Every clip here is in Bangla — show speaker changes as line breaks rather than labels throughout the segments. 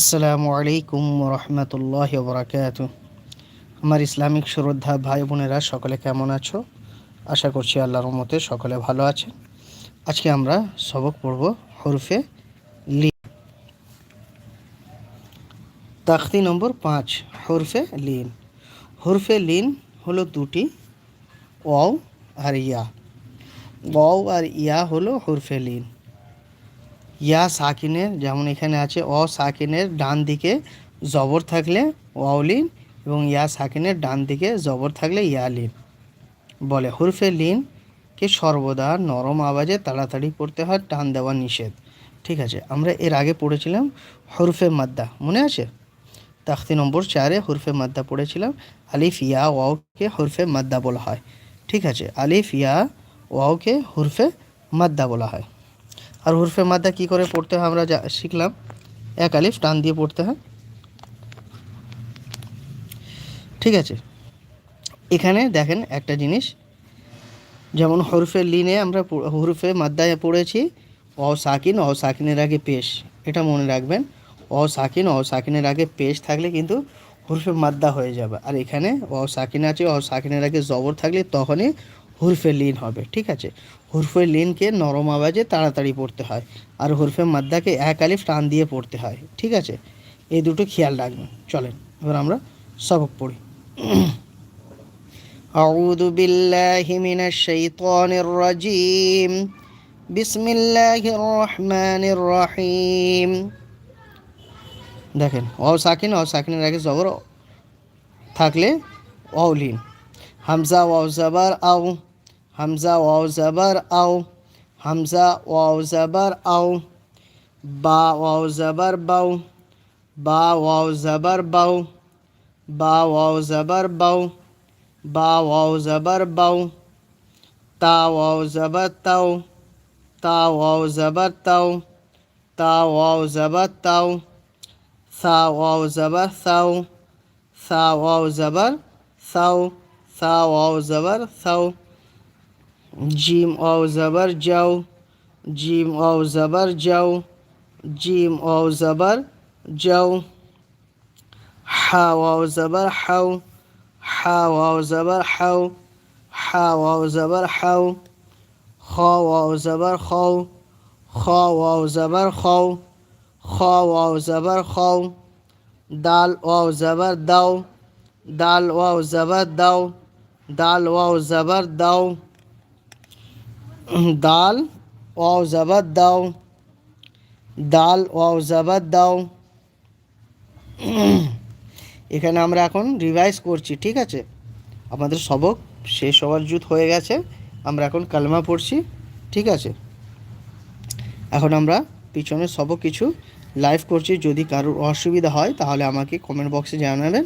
আসসালামু আলাইকুম রহমতুল্লাহ বরাকাত আমার ইসলামিক শ্রদ্ধা ভাই বোনেরা, সকলে কেমন আছো? আশা করছি আল্লাহর মতে সকলে ভালো আছেন। আজকে আমরা সবক পড়ব হরফে লি। তাখতি নম্বর পাঁচ, হরফে লিন। হরফে লিন হলো দুটি, ওয়াও আর ইয়া। ওয়াও আর ইয়া হলো হরফে লিন। ইয়া সাকিনের, যেমন এখানে আছে, অ সাকিনের ডান দিকে জবর থাকলে ওয়াউলিন এবং ইয়া সাকিনের ডান দিকে জবর থাকলে ইয়ালিন। বলে, হুরফে লিনকে সর্বদা নরম আওয়াজে তাড়াতাড়ি পড়তে হয়, টান দেওয়া নিষেধ। ঠিক আছে, আমরা এর আগে পড়েছিলাম হরফে মাদ্দা, মনে আছে? তাখতি নম্বর চারে হরফে মাদ্দা পড়েছিলাম, আলিফ, ইয়া ওয়াওকে হরফে মাদ্দা বলা হয়। ঠিক আছে, আলিফ, ইয়া ওয়াওকে হরফে মাদ্দা বলা হয়। আর হুরফে মাদ্দা কী করে পড়তে হয় আমরা যা শিখলাম। এক আলিফ টান দিয়ে পড়তে হয়। ঠিক আছে। এখানে দেখেন একটা জিনিস। যেমন হরফে লিনে আমরা হরফে মাদ্দায় পড়েছি, অ সাকিন, অ সাকিনের আগে পেশ। এটা মনে রাখবেন। অ সাকিন, অ সাকিনের আগে পেশ থাকলে কিন্তু হরফে মাদ্দা হয়ে যাবে। আর এখানে অ সাকিন আছে, অ সাকিনের আগে জবর থাকলে তখনই হুরফে লিন হবে। ঠিক আছে। হুরফে লিনকে নরম আওয়াজে তাড়াতাড়ি পড়তে হয় আর হুরফে মাদ্দাকে এক আলিফ টান দিয়ে পড়তে হয় ঠিক আছে এই দুটো খেয়াল রাখবেন চলেন এবার আমরা সবক পড়ি أعوذ بالله من الشيطان الرجيم بسم الله الرحمن الرحيم দেখেন অ সাকিন অ সাকিনের আগে জবর থাকলে অলিন হামজা ওয়াও জাবার আও হামজা ওয়াও জাবার আও হামজা ওয়াও জাবার আও বা ওয়াও জাবার বাউ বা ওয়াও জাবার বাউ বা ওয়াও জাবার বাউ বা ওয়াও জাবার বাউ তা ওয়াও জাবার তাও তা ওয়াও জাবার তাও তা ওয়াও জাবার তাও সা ওয়াও জাবার সাও সা ওয়াও জাবার সাও সা ওয়াও জাবার সাও جیم او زبر جو جیم او زبر جو جیم او زبر جو ح او زبر حو ح او زبر حو ح او زبر حو خ او زبر خو خ او زبر خو خ او زبر خو دال او زبر دو دال او زبر دو دال او زبر دو দাল, ওয়াও জাবার দাও। দাল, ওয়াও জাবার দাও। এখানে আমরা এখন রিভাইজ করছি, ঠিক আছে? আমাদের সবক শেষ হওয়ার জুত হয়ে গেছে। আমরা এখন কালমা পড়ছি, ঠিক আছে? এখন আমরা পিছনে সবক কিছু লাইভ করছি। যদি কারোর অসুবিধা হয়, তাহলে আমাকে কমেন্ট বক্সে জানাবেন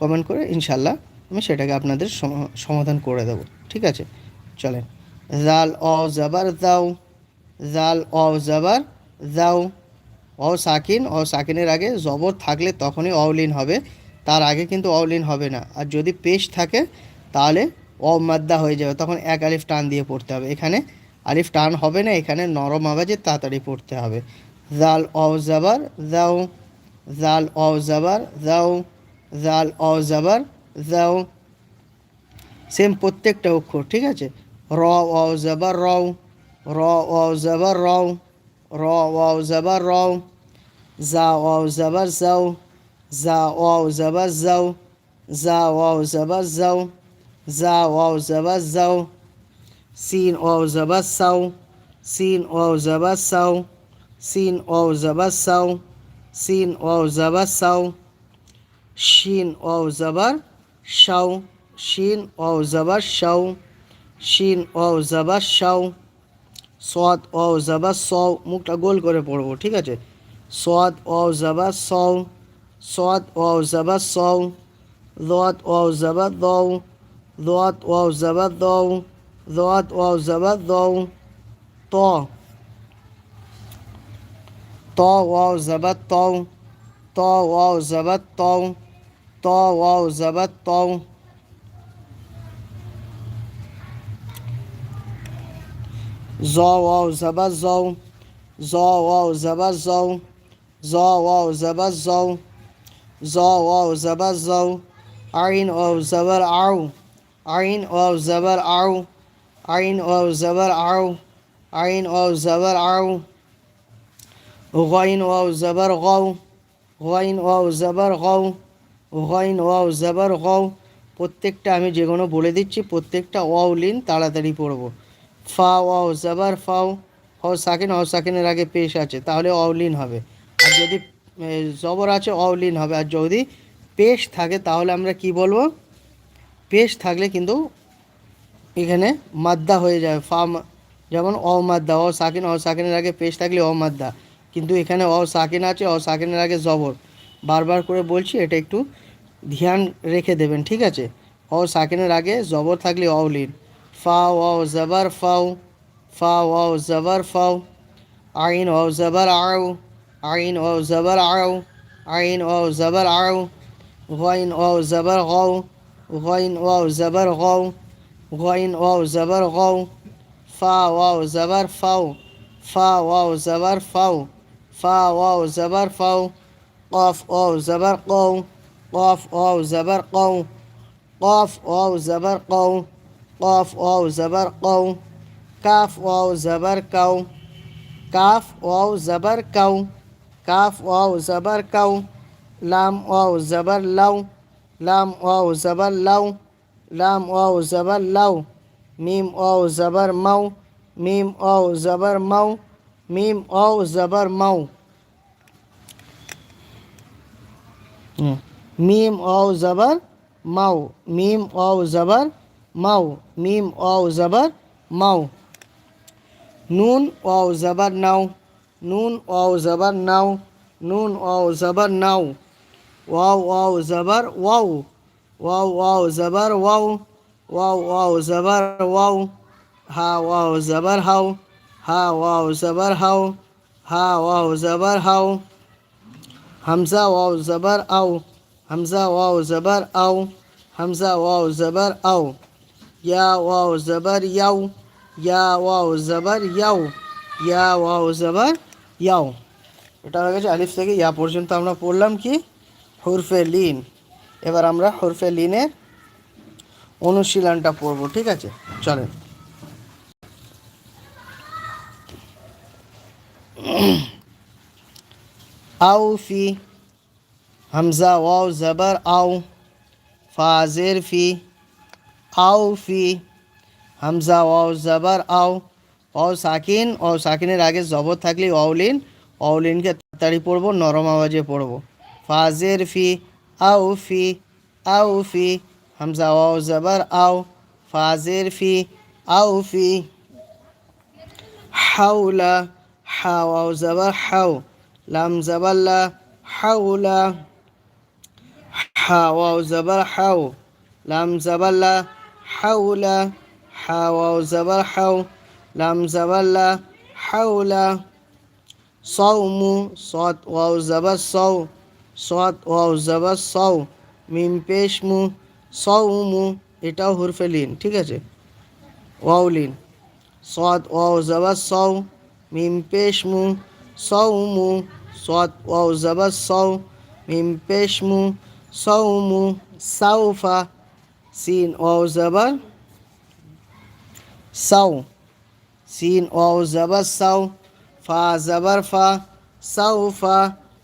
কমেন্ট করে ইনশাল্লাহ আমি সেটাকে আপনাদের সমাধান করে দেব, ঠিক আছে? চলেন। জাল অ জাবার দাও জাল অ জাবার দাও অ সাকিন অ সাকিনের আগে জবর থাকলে তখনই অলিন হবে। তার আগে কিন্তু অলিন হবে না। আর যদি পেশ থাকে, তাহলে অ হয়ে যাবে। তখন এক আলিফ টান দিয়ে পড়তে হবে। এখানে আলিফ টান হবে না, এখানে নরম আওয়াজে তাড়াতাড়ি পড়তে হবে। জাল অ জাবার দাও জাল অ জাবার দাও জাল অ জাবার দাও সেম প্রত্যেকটা অক্ষর, ঠিক আছে? র অ জাবার রও র অ জাবার রও র অ জাবার রও জা অ জাবার যাও জা অ জাবার যাও জা অ জাবার যাও জা অ জাবার যাও সিন অ জাবার সাও সিন অ জাবার সাও সিন অ জাবার সাও সিন অ জাবার সাও শিন অ জাবার শাও শিন অ জাবার শাও শিন অ জাবার শাও সদ অ জাবার সও মুখটা গোল করে পড়ব ঠিক আছে সদ অ জাবার সও সদ অ জাবার সও দত অ জাবার দৌ দত অ জাবার দৌ দত অ জাবার দৌ ত ত ওয়াও জাবার তৌ ত ওয়াও জাবার তৌ ত ওয়াও জাবার তৌ জ ওয়াও জাবার জৌ জ ওয়াও জাবার জৌ জ ওয়াও জবর জৌ জ ওয়াও জবর জৌ আইন ওয়াও জবর আউ আইন ওয়াও জবর আউ আইন ওয়াও জবর আউ আইন ওয়াও জবর আউ غين واو زبر غو غين واو জবর গৌ غين ওয়াও জবর গৌ প্রত্যেকটা আমি যেগুলো বলে দিচ্ছি প্রত্যেকটা ওয়াও লিন তাড়াতাড়ি পড়ব ফা ওয়াও, জবর ফাও হ সাকিন হ সাকিনের আগে পেশ আছে, তাহলে অওলিন হবে। আর যদি জবর আছে অওলিন হবে। আর যদি পেশ থাকে, তাহলে আমরা কি বলব? পেশ থাকলে কিন্তু এখানে মাদ্দা হয়ে যায় ফা যেমন অ মাদ্দা অ সাকিন অ সাকিনের আগে পেশ থাকলে অ মাদ্দা। কিন্তু এখানে অ সাকিন আছে অ সাকিনের আগে জবর। বারবার করে বলছি, এটা একটু ধ্যান রেখে দেবেন, ঠিক আছে? অ সাকিনের আগে জবর থাকলে অলিন فا واو زبر فو فا واو زبر فو عين واو زبر عو عين واو زبر عو عين واو زبر عو غين واو زبر غو غين واو زبر غو غين واو زبر غو فا واو زبر فو فا واو زبر فو فا واو زبر فو قاف واو زبر قو قاف واو زبر قو قاف واو زبر قو কফ ওয়াও জবর কৌ কাফ ওয়াও জবর কৌ কাফ ওয়াও জবর কৌ কাফ ওয়াও জবর কৌ লাম ওয়াও জবর লৌ লাম ওয়াও জবর লৌ লাম ওয়াও জবর লৌ মিম ওয়াও জবর মৌ মিম ওয়াও জবর মৌ মিম ওয়াও জবর মৌ মিম ওয়াও জবর মৌ মিম ওয়াও জবর مو میم واو زبر مو نون واو زبر نو نون واو زبر نو نون واو زبر نو واو واو زبر واو واو واو زبر واو واو واو زبر واو ها واو زبر هاو ها واو زبر هاو ها واو زبر هاو همزه واو زبر او همزه واو زبر او همزه واو زبر او ইয়া ওয়াও জবর ইয়াও ইয়া ওয়াও জবর ইয়াও ইয়া ওয়াও জবর ইয়াও এটা হয়ে গেছে আলিফ থেকে ইয়া পর্যন্ত আমরা পড়লাম কি? হরফে লিন। এবার আমরা হরফে লিনের অনুশীলনটা পড়ব, ঠিক আছে? চলেন। আউ ফি, হামজা ওয়াও জবর, আউ ফাজের ফি আউ ফি, হামজা, ওয়াও, জবর, আও। অ সাকিন ও সাকিনের আগে জবর থাকলে অউলিন অউলিনকে তাড়াতাড়ি পড়ব, নরম আওয়াজে পড়ব। ফাজের ফি আউ ফি আউ ফি, হামজা, ওয়াও, জবর, আও। ফাজের ফি আউ ফি হাউলা হা, ওয়াও, জবর হাউ লাম, জবর, লা হাউলা হা, ওয়াও, জবর হাউ লাম, জবর লা হাউলা হা ওয়াও জবর হাউ লাম জবর লা হাউলা صوم صاد واو زبر صو صاد واو জবর সৌ মিম পেশ মু সৌমু এটাও হুরফে লিন ঠিক আছে ওয়াও লিন صاد واو زبر صو মিম পেশ মু সৌমু صاد واو زبر صو মিম পেশ মু সৌমু সাউফা সিন ওয়াও জবর সাউ সিন ওয়াও জবর সাউ ফা জবর ফা সাউফা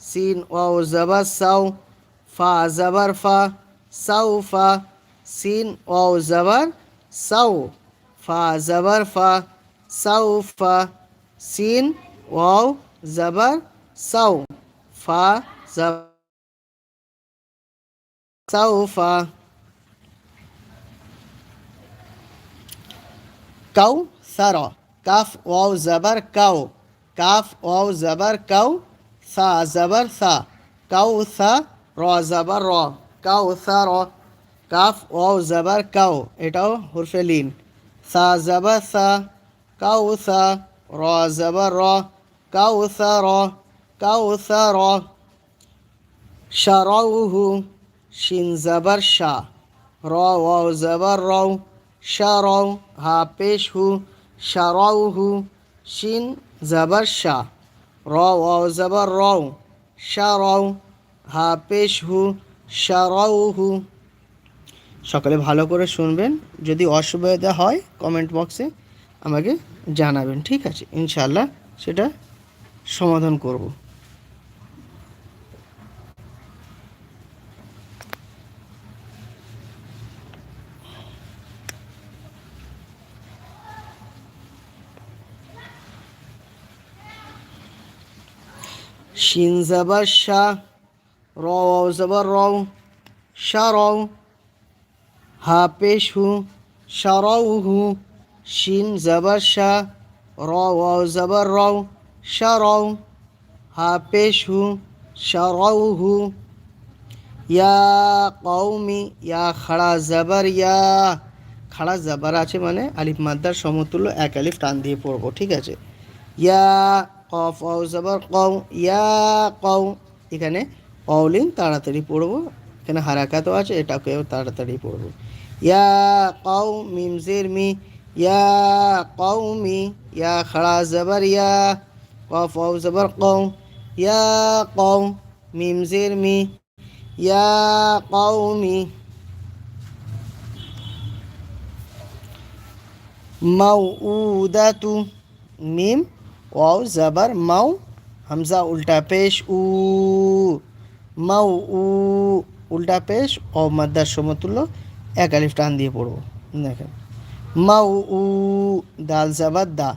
সিন ওয়াও জবর সাউ ফা জবর ফা সাউফা সিন ওয়াও জবর সাউ ফা জবর ফা সাউফা সিন ওয়াও জবর সাউ ফা জবর সাউফা কাউ সারা, কাফ, ওয়াও, জবর, কাউ। কাফ, ওয়াও, জবর, কাউ, সা, জবর, সা। কাউ, সা, র, জবর, র। কাউ, সা, র। কাফ, ওয়াও, জবর, কাউ। এটাও হুরফে লিন। সা, জবর, সা। কাউ, সা, র, জবর, র। কাউ, সা, র। কাউ, সা, র। শারাউহু, শিন, জবর, শা। র, ওয়াও, জবর, রও। শারাউ, হা, পেশ হু শারাউহু শিন, জবর শা। র ওয়াও জবর রও, শারাউ, হা, পেশ হু শারাউহু সকালে ভালো করে শুনবেন। যদি অসুবিধা হয় কমেন্ট বক্সে আমাকে জানাবেন, ঠিক আছে? ইনশাল্লাহ সেটা সমাধান করব। শিন জাবার শাহ র জাবার রও শারও হা পেশ হু শারৌহু শিন জাবার শাহ র জাবার রও শারও হা পেশ হু শারৌহু ইয়া কৌমি ইয়া খাড়া জাবার ইয়া খাড়া জাবার আছে মানে আলিফ মাদ্দার সমতুল্য এক আলিফ টান দিয়ে পড়ব ঠিক আছে ইয়া কফ অ জাবার, কও, ইয়া, কও। এখানে অলিন তাড়াতাড়ি পড়ব। এখানে হারাকাতও আছে, এটাকেও তাড়াতাড়ি পড়ব। ইয়া, কও মিমজের মি। ইয়া, কও, মি। ইয়া, খাড়া, জাবার, ইয়া। কফ অ জাবার, কও। ইয়া, কও মিমজের মি। ইয়া কওমি মাউদাতু মিম। ওয়াও জাবার মাউ হামজা উল্টা পেশ উ মাউ উ উল্টা পেশ ও মাদ্দার সমতুল্য এক আলিফ টান দিয়ে পড়ব দেখেন মাউ উ দাল জাবার দা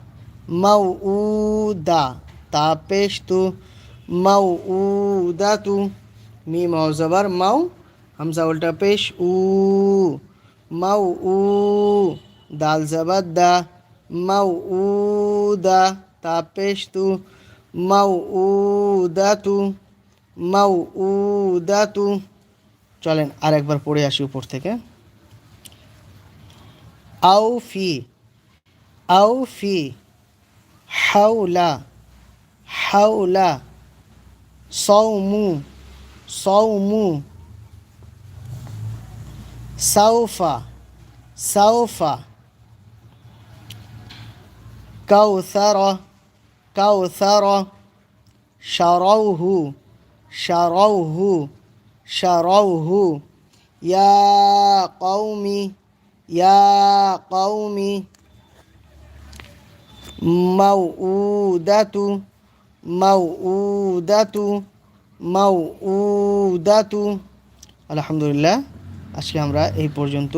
মাউ উ দা তা পেশ তু মাউ উ দা তু মিম ও জাবার মাউ হামজা উল্টা পেশ উ মাউ উ দাল জাবার দা মাউ উ দা তা পেশ তু মাউ উ দা তু মাউ উ দা তু চলেন আরেকবার পড়ে আসি উপর থেকে আউ ফি আউ ফি হাউলা হাউলা সৌমু সৌমু সাউফা সাউফা كوثر كوثر شروه شروه شروه يا قوم يا قوم موؤودة موؤودة موؤودة আলহামদুলিল্লাহ আজকে আমরা এই পর্যন্ত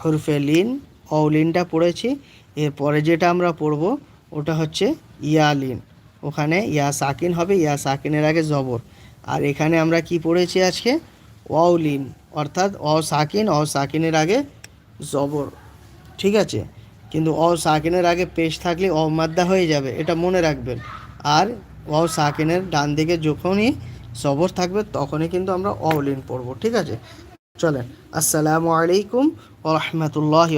হরফে লিন ও লিনটা পড়েছি এরপরে যেটা আমরা পড়ব ওটা হচ্ছে ইয়ালিন। ওখানে ইয়া সাকিন হবে, ইয়া সাকিনের আগে জবর। আর এখানে আমরা কি পড়েছি আজকে? ওয়াও লিন অর্থাৎ অ সাকিন অ সাকিনের আগে জবর। ঠিক আছে? কিন্তু অ সাকিনের আগে পেশ থাকলে অ মাদ্দা হয়ে যাবে, এটা মনে রাখবেন। আর অ সাকিনের ডান দিকে যখনই জবর থাকবে, তখনই কিন্তু আমরা অলিন পড়ব। ঠিক আছে? চলেন। আসসালামু আলাইকুম ও রহমতুল্লাহ